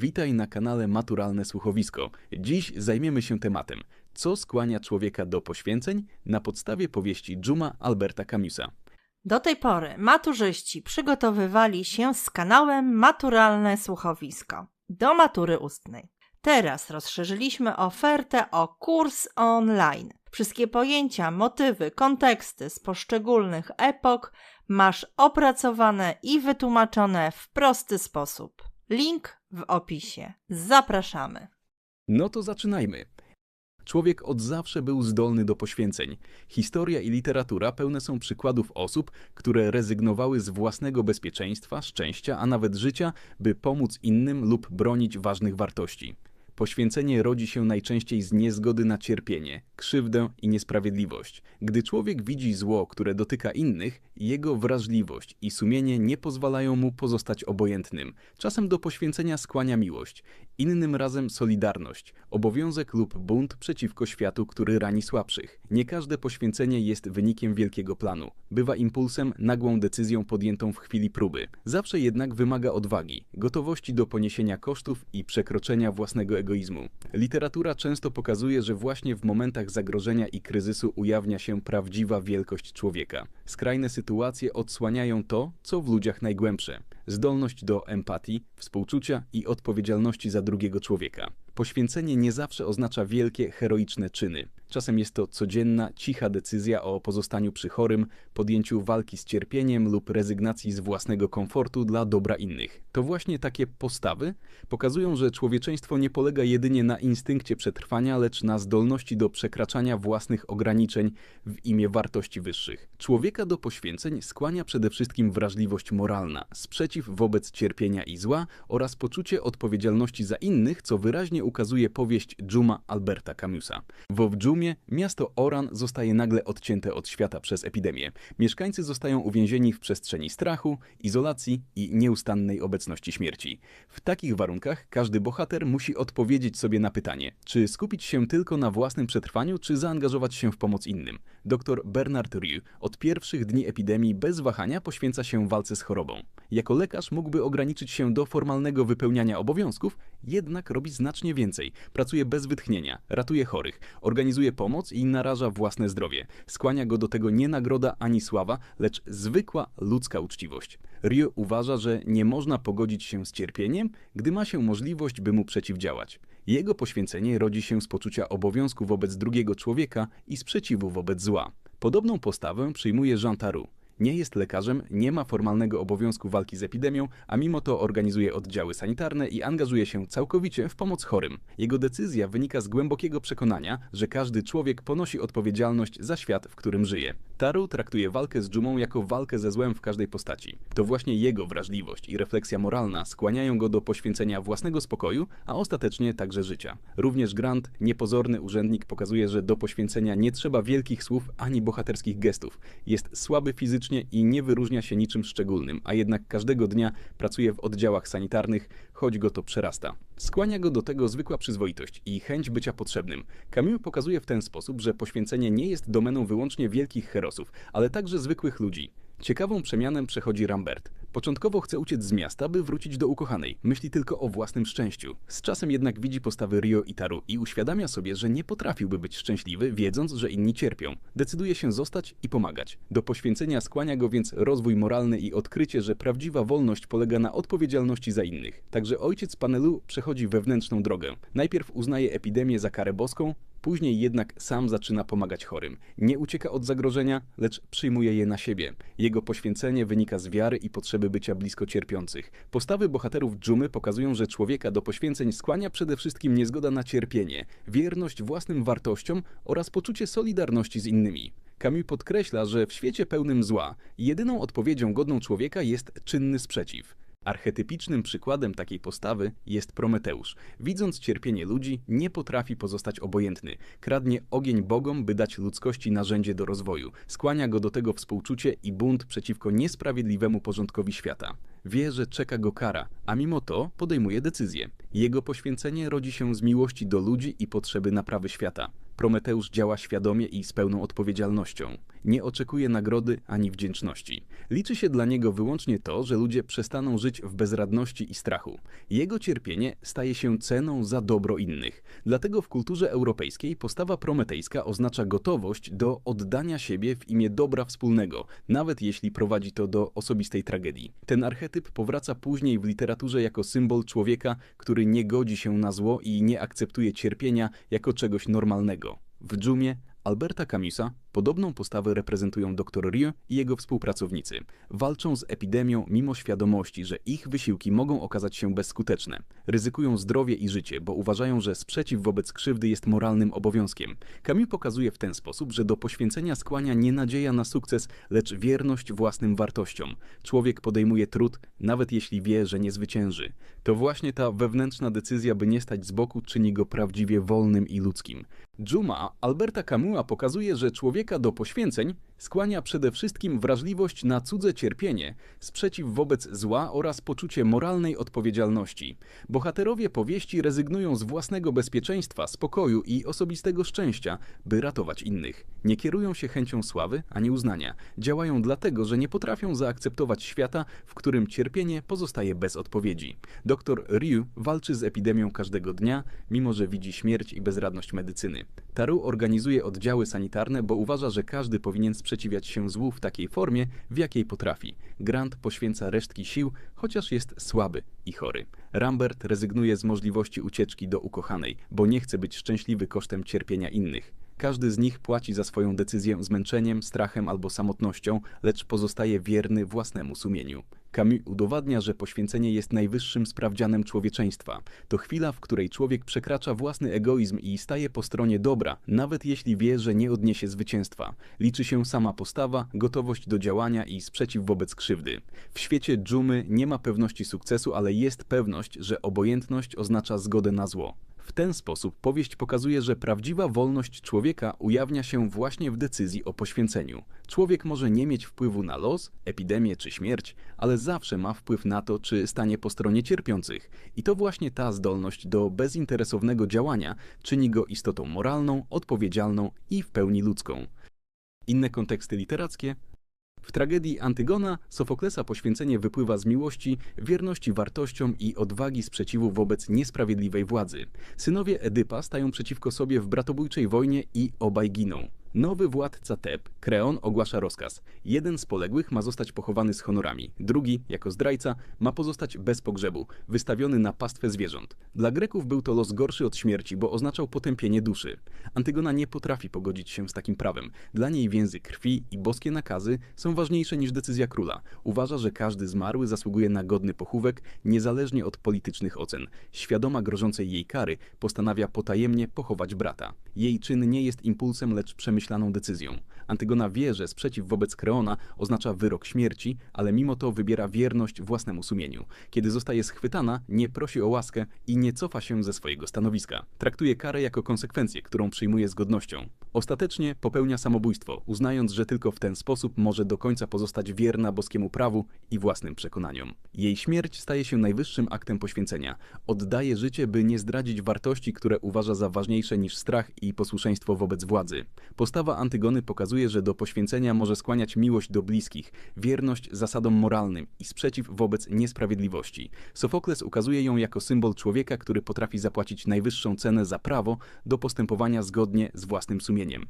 Witaj na kanale Maturalne Słuchowisko. Dziś zajmiemy się tematem, co skłania człowieka do poświęceń na podstawie powieści Dżuma Alberta Camusa. Do tej pory maturzyści przygotowywali się z kanałem Maturalne Słuchowisko do matury ustnej. Teraz rozszerzyliśmy ofertę o kurs online. Wszystkie pojęcia, motywy, konteksty z poszczególnych epok masz opracowane i wytłumaczone w prosty sposób. Link w opisie. Zapraszamy. No to zaczynajmy. Człowiek od zawsze był zdolny do poświęceń. Historia i literatura pełne są przykładów osób, które rezygnowały z własnego bezpieczeństwa, szczęścia, a nawet życia, by pomóc innym lub bronić ważnych wartości. Poświęcenie rodzi się najczęściej z niezgody na cierpienie, krzywdę i niesprawiedliwość. Gdy człowiek widzi zło, które dotyka innych, jego wrażliwość i sumienie nie pozwalają mu pozostać obojętnym. Czasem do poświęcenia skłania miłość, innym razem solidarność, obowiązek lub bunt przeciwko światu, który rani słabszych. Nie każde poświęcenie jest wynikiem wielkiego planu. Bywa impulsem, nagłą decyzją podjętą w chwili próby. Zawsze jednak wymaga odwagi, gotowości do poniesienia kosztów i przekroczenia własnego egoizmu. Literatura często pokazuje, że właśnie w momentach zagrożenia i kryzysu ujawnia się prawdziwa wielkość człowieka. Skrajne sytuacje odsłaniają to, co w ludziach najgłębsze zdolność do empatii, współczucia i odpowiedzialności za drugiego człowieka. Poświęcenie nie zawsze oznacza wielkie, heroiczne czyny. Czasem jest to codzienna, cicha decyzja o pozostaniu przy chorym, podjęciu walki z cierpieniem lub rezygnacji z własnego komfortu dla dobra innych. To właśnie takie postawy pokazują, że człowieczeństwo nie polega jedynie na instynkcie przetrwania, lecz na zdolności do przekraczania własnych ograniczeń w imię wartości wyższych. Człowieka do poświęceń skłania przede wszystkim wrażliwość moralna, sprzeciw wobec cierpienia i zła oraz poczucie odpowiedzialności za innych, co wyraźnie ukazuje powieść Dżuma Alberta Camusa. W Dżumie miasto Oran zostaje nagle odcięte od świata przez epidemię. Mieszkańcy zostają uwięzieni w przestrzeni strachu, izolacji i nieustannej obecności śmierci. W takich warunkach każdy bohater musi odpowiedzieć sobie na pytanie, czy skupić się tylko na własnym przetrwaniu, czy zaangażować się w pomoc innym. Dr Bernard Rieu od pierwszych dni epidemii bez wahania poświęca się walce z chorobą. Jako lekarz mógłby ograniczyć się do formalnego wypełniania obowiązków, jednak robi znacznie więcej. Pracuje bez wytchnienia, ratuje chorych, organizuje pomoc i naraża własne zdrowie. Skłania go do tego nie nagroda ani sława, lecz zwykła ludzka uczciwość. Rio uważa, że nie można pogodzić się z cierpieniem, gdy ma się możliwość, by mu przeciwdziałać. Jego poświęcenie rodzi się z poczucia obowiązku wobec drugiego człowieka i sprzeciwu wobec zła. Podobną postawę przyjmuje Jean Taru. Nie jest lekarzem, nie ma formalnego obowiązku walki z epidemią, a mimo to organizuje oddziały sanitarne i angażuje się całkowicie w pomoc chorym. Jego decyzja wynika z głębokiego przekonania, że każdy człowiek ponosi odpowiedzialność za świat, w którym żyje. Taru traktuje walkę z dżumą jako walkę ze złem w każdej postaci. To właśnie jego wrażliwość i refleksja moralna skłaniają go do poświęcenia własnego spokoju, a ostatecznie także życia. Również Grant, niepozorny urzędnik, pokazuje, że do poświęcenia nie trzeba wielkich słów ani bohaterskich gestów. Jest słaby fizycznie i nie wyróżnia się niczym szczególnym, a jednak każdego dnia pracuje w oddziałach sanitarnych, choć go to przerasta. Skłania go do tego zwykła przyzwoitość i chęć bycia potrzebnym. Camus pokazuje w ten sposób, że poświęcenie nie jest domeną wyłącznie wielkich herosów, ale także zwykłych ludzi. Ciekawą przemianę przechodzi Rambert. Początkowo chce uciec z miasta, by wrócić do ukochanej. Myśli tylko o własnym szczęściu. Z czasem jednak widzi postawy Rio i Taru i uświadamia sobie, że nie potrafiłby być szczęśliwy, wiedząc, że inni cierpią. Decyduje się zostać i pomagać. Do poświęcenia skłania go więc rozwój moralny i odkrycie, że prawdziwa wolność polega na odpowiedzialności za innych. Także ojciec panelu przechodzi wewnętrzną drogę. Najpierw uznaje epidemię za karę boską, Później jednak sam zaczyna pomagać chorym. Nie ucieka od zagrożenia, lecz przyjmuje je na siebie. Jego poświęcenie wynika z wiary i potrzeby bycia blisko cierpiących. Postawy bohaterów dżumy pokazują, że człowieka do poświęceń skłania przede wszystkim niezgoda na cierpienie, wierność własnym wartościom oraz poczucie solidarności z innymi. Camus podkreśla, że w świecie pełnym zła jedyną odpowiedzią godną człowieka jest czynny sprzeciw. Archetypicznym przykładem takiej postawy jest Prometeusz. Widząc cierpienie ludzi, nie potrafi pozostać obojętny. Kradnie ogień bogom, by dać ludzkości narzędzie do rozwoju. Skłania go do tego współczucie i bunt przeciwko niesprawiedliwemu porządkowi świata. Wie, że czeka go kara, a mimo to podejmuje decyzję. Jego poświęcenie rodzi się z miłości do ludzi i potrzeby naprawy świata. Prometeusz działa świadomie i z pełną odpowiedzialnością. Nie oczekuje nagrody ani wdzięczności. Liczy się dla niego wyłącznie to, że ludzie przestaną żyć w bezradności i strachu. Jego cierpienie staje się ceną za dobro innych. Dlatego w kulturze europejskiej postawa prometejska oznacza gotowość do oddania siebie w imię dobra wspólnego, nawet jeśli prowadzi to do osobistej tragedii. Ten archetyp powraca później w literaturze jako symbol człowieka, który nie godzi się na zło i nie akceptuje cierpienia jako czegoś normalnego. W dżumie Alberta Camusa podobną postawę reprezentują dr Rieu i jego współpracownicy. Walczą z epidemią mimo świadomości, że ich wysiłki mogą okazać się bezskuteczne. Ryzykują zdrowie i życie, bo uważają, że sprzeciw wobec krzywdy jest moralnym obowiązkiem. Camus pokazuje w ten sposób, że do poświęcenia skłania nie nadzieja na sukces, lecz wierność własnym wartościom. Człowiek podejmuje trud, nawet jeśli wie, że nie zwycięży. To właśnie ta wewnętrzna decyzja, by nie stać z boku, czyni go prawdziwie wolnym i ludzkim. Dżuma Alberta Camua pokazuje, że człowieka do poświęceń skłania przede wszystkim wrażliwość na cudze cierpienie, sprzeciw wobec zła oraz poczucie moralnej odpowiedzialności. Bohaterowie powieści rezygnują z własnego bezpieczeństwa, spokoju i osobistego szczęścia, by ratować innych. Nie kierują się chęcią sławy ani uznania. Działają dlatego, że nie potrafią zaakceptować świata, w którym cierpienie pozostaje bez odpowiedzi. Dr Ryu walczy z epidemią każdego dnia, mimo że widzi śmierć i bezradność medycyny. Taru organizuje oddziały sanitarne, bo uważa, że każdy powinien sprzeciwiać się złu w takiej formie, w jakiej potrafi. Grant poświęca resztki sił, chociaż jest słaby i chory. Rambert rezygnuje z możliwości ucieczki do ukochanej, bo nie chce być szczęśliwy kosztem cierpienia innych. Każdy z nich płaci za swoją decyzję zmęczeniem, strachem albo samotnością, lecz pozostaje wierny własnemu sumieniu. Camus udowadnia, że poświęcenie jest najwyższym sprawdzianem człowieczeństwa. To chwila, w której człowiek przekracza własny egoizm i staje po stronie dobra, nawet jeśli wie, że nie odniesie zwycięstwa. Liczy się sama postawa, gotowość do działania i sprzeciw wobec krzywdy. W świecie dżumy nie ma pewności sukcesu, ale jest pewność, że obojętność oznacza zgodę na zło. W ten sposób powieść pokazuje, że prawdziwa wolność człowieka ujawnia się właśnie w decyzji o poświęceniu. Człowiek może nie mieć wpływu na los, epidemię czy śmierć, ale zawsze ma wpływ na to, czy stanie po stronie cierpiących. I to właśnie ta zdolność do bezinteresownego działania czyni go istotą moralną, odpowiedzialną i w pełni ludzką. Inne konteksty literackie w tragedii Antygona Sofoklesa poświęcenie wypływa z miłości, wierności wartościom i odwagi sprzeciwu wobec niesprawiedliwej władzy. Synowie Edypa stają przeciwko sobie w bratobójczej wojnie i obaj giną. Nowy władca Teb, Kreon, ogłasza rozkaz. Jeden z poległych ma zostać pochowany z honorami, drugi, jako zdrajca, ma pozostać bez pogrzebu, wystawiony na pastwę zwierząt. Dla Greków był to los gorszy od śmierci, bo oznaczał potępienie duszy. Antygona nie potrafi pogodzić się z takim prawem. Dla niej więzy krwi i boskie nakazy są ważniejsze niż decyzja króla. Uważa, że każdy zmarły zasługuje na godny pochówek, niezależnie od politycznych ocen. Świadoma grożącej jej kary, postanawia potajemnie pochować brata. Jej czyn nie jest impulsem, lecz przemyśleniem przemyślaną decyzją. Antygona wie, że sprzeciw wobec Kreona oznacza wyrok śmierci, ale mimo to wybiera wierność własnemu sumieniu. Kiedy zostaje schwytana, nie prosi o łaskę i nie cofa się ze swojego stanowiska. Traktuje karę jako konsekwencję, którą przyjmuje z godnością. Ostatecznie popełnia samobójstwo, uznając, że tylko w ten sposób może do końca pozostać wierna boskiemu prawu i własnym przekonaniom. Jej śmierć staje się najwyższym aktem poświęcenia. Oddaje życie, by nie zdradzić wartości, które uważa za ważniejsze niż strach i posłuszeństwo wobec władzy. Postawa Antygony pokazuje, że do poświęcenia może skłaniać miłość do bliskich, wierność zasadom moralnym i sprzeciw wobec niesprawiedliwości. Sofokles ukazuje ją jako symbol człowieka, który potrafi zapłacić najwyższą cenę za prawo do postępowania zgodnie z własnym sumieniem.